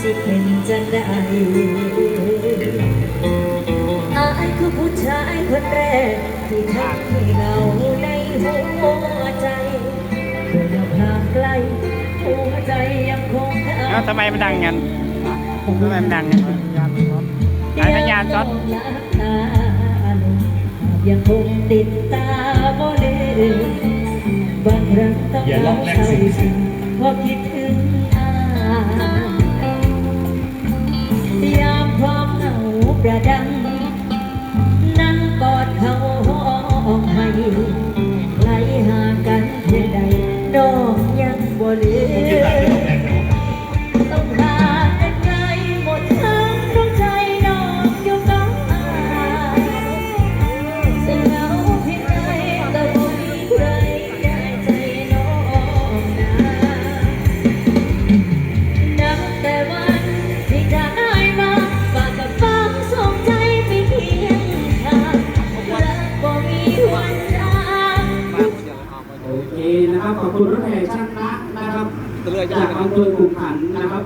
สิเป็นจังได้อายคือผู้ชายคนแรก ที่ทำให้เราในหัวใจเพื่อห่างไกลหัวใจยังคงเอ้าทำไมมันดังงั้นทำไมมันดังงั้นสายสัญญาณช็อตยังคงติดตาบ่เลืมบางครั้งต้องอย่าล็อกแรกสิสิ่งพอคิดถึง ประดัง นั่งกอดเขาห้องให้ไหลหากันเพื่อใดนอก นะครับขอบคุณรถแห่ช่างนะนะครับจากอำเภอขุขันธ์นะครับ